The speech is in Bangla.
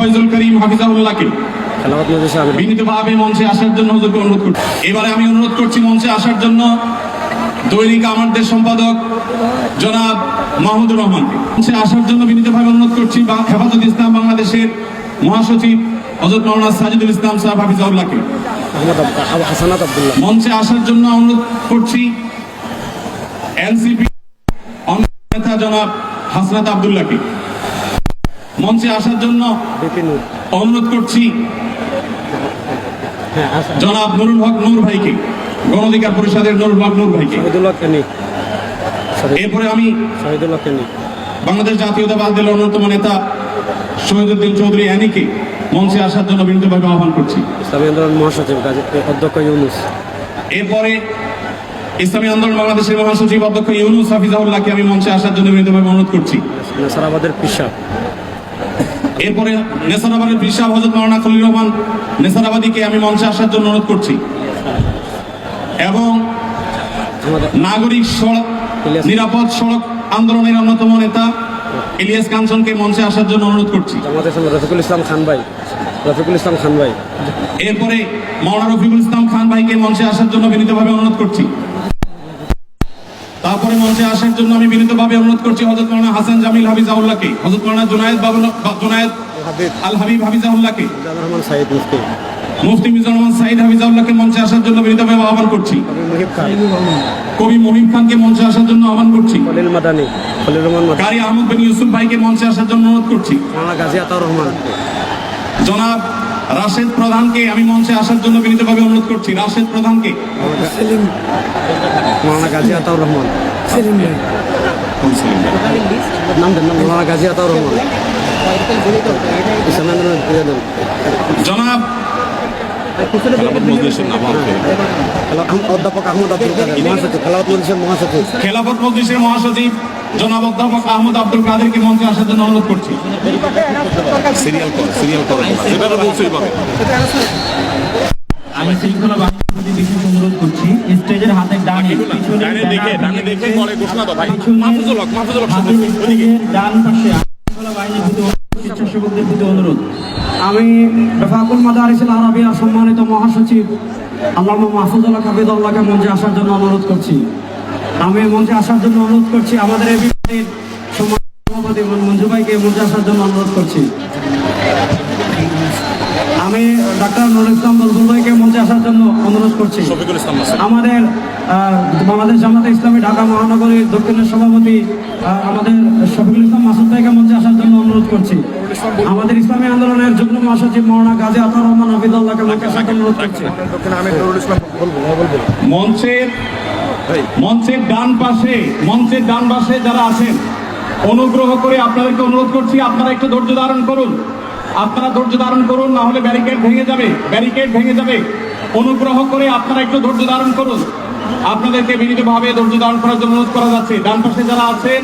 ফয়জুল করিম হাফিজাউল্লাহকে বিনীতভাবে মঞ্চে আসার জন্য হুজুরকে অনুরোধ করছি। এবারে আমি অনুরোধ করছি মঞ্চে আসার জন্য দৈনিক আমাদের সম্পাদক জনাব মাহমুদুর রহমানকে। মঞ্চে আসার জন্য বিনীতভাবে অনুরোধ করছি হেফাজত ইসলাম বাংলাদেশের মহাসচিব হজরত মৌলানা সাজিদুল ইসলাম সাহেব হাফিজাউল্লাহকে হাসানাত আব্দুল্লাহ। মঞ্চে আসার জন্য অনুরোধ করছি এনসিপি নেতা জনাব হাসনাত আবদুল্লাহকে। মঞ্চে আসার জন্য অনুরোধ করছি। জনাব নুরুল হক নূর ভাইকে গণঅধিকার পরিষদের নুরুল হক নূর ভাইকে। এরপরে আমি বাংলাদেশ জাতীয়তাবাদ দলের অন্যতম নেতা শহীদুদ্দিন চৌধুরী অ্যানিকে মঞ্চে আসার জন্য বিনীতভাবে আহ্বান করছি। ইসলামী আন্দোলন মহাসচিব অধ্যক্ষ ইউনুস। এরপরে ইসলামী আন্দোলন বাংলাদেশের মহাসচিব অধ্যক্ষ ইউনুস হাফিজাউল্লাহকে আমি মঞ্চে আসার জন্য বিনীতভাবে অনুরোধ করছি। নেসারাবাদের পিসাব এরপরে নেসারাবাদের বিশাহ হজরত মাওলানা খলিল রহমান নেসারাবাদীকে আমি মঞ্চে আসার জন্য অনুরোধ করছি। এবং নাগরিক সড়ক নিরাপদ সড়ক আন্দোলনের অন্যতম নেতা ইলিয়াস কাঞ্চনকে মঞ্চে আসার জন্য অনুরোধ করছি। রফিকুল ইসলাম খান ভাই রফিকুল ইসলাম খান ভাই। এরপরে মৌলানা রফিকুল ইসলাম খান ভাইকে মঞ্চে আসার জন্য বিনীতভাবে অনুরোধ করছি। তারপরে মঞ্চে আসার জন্য আমি বিনীতভাবে অনুরোধ করছি হজরত মৌলানা হাসান জামিল হাফিজাউল্লাহকে হজরত মৌলানা জুনায়েদ বাবু জুনায়েদ আল হাবিব হাফিজাউল্লাহকে মুফতি। মুফতি মিজানুর রহমান সাইদ হাফিজাউল্লাহকে মঞ্চে আসার জন্য বিনীতভাবে আহ্বান করছি। কবি মহিম খানকে মঞ্চে আসার জন্য আহ্বান করছি। খলিল মাদানি। খলিল রহমান কারি আহমদ বিন ইউসুফ ভাইকে মঞ্চে আসার জন্য অনুরোধ করছি। মাওলানা গাজী আতাউর রহমান। জনাব রাশেদ প্রধানকে আমি মঞ্চে আসার জন্য বিনীতভাবে অনুরোধ করছি। রাশেদ প্রধানকে। গাজী আতাউর রহমান। গাজী আতাউর রহমান। জনাব অধ্যাপক আহমদ আব্দুল খেলাফত মজলিসের মহাসচিব জনাব অধ্যাপক আহমদ আব্দুল কাদেরকে মঞ্চে আসার জন্য অনুরোধ করছি। সিরিয়াল কর সিরিয়াল কর সেটা তো আমি শৃঙ্খলা বাহিনীর বিশেষ অনুরোধ করছি স্টেজের হাতে ডানে ডানে দেখে, ডানে দেখে পরে ঘোষণা দাও ভাই। মাহফুজুল হক, মাহফুজুল হক ওদিকে। ডান পাশে শৃঙ্খলা বাহিনীর প্রতি স্বেচ্ছাসেবকদের প্রতি অনুরোধ। আমি রফাকুল মাদারিসুল আরবিয়া সম্মানিত মহাসচিব আল্লামা মাহফুজুল্লাহ হাফিদুল্লাহকে মঞ্চে আসার জন্য অনুরোধ করছি। আমি মঞ্চে আসার জন্য অনুরোধ করছি আমাদের এই বিভাগের সভাপতি মঞ্জু ভাইকে মঞ্চে আসার জন্য অনুরোধ করছি আমি ডাক্তার নুরুল ইসলাম বলবুল ভাইকে মঞ্চে আসার জন্য অনুরোধ করছি আমাদের বাংলাদেশ জামাতে ইসলামী ঢাকা মহানগরীর দক্ষিণের সভাপতি আমাদের শফিকুল ইসলাম মাসুদ ভাইকে মঞ্চে আসার জন্য অনুরোধ করছি আমাদের ইসলামী আন্দোলনের যুগ্ম মহাসচিব মৌলানা গাজী আতার রহমান হাফিদুল্লাহকে মঞ্চে আসার জন্য অনুরোধ করছি মঞ্চের মঞ্চের ডান পাশে, মঞ্চের ডান পাশে যারা আছেন, অনুগ্রহ করে আপনাদেরকে অনুরোধ করছি, আপনারা একটু ধৈর্য ধারণ করুন। আপনারা ধৈর্য ধারণ করুন, না হলে ব্যারিকেড ভেঙে যাবে, ব্যারিকেড ভেঙে যাবে। অনুগ্রহ করে আপনারা একটু ধৈর্য ধারণ করুন। আপনাদেরকে বিনীতভাবে ধৈর্য ধারণ করার জন্য অনুরোধ করা যাচ্ছে। ডান পাশে যারা আছেন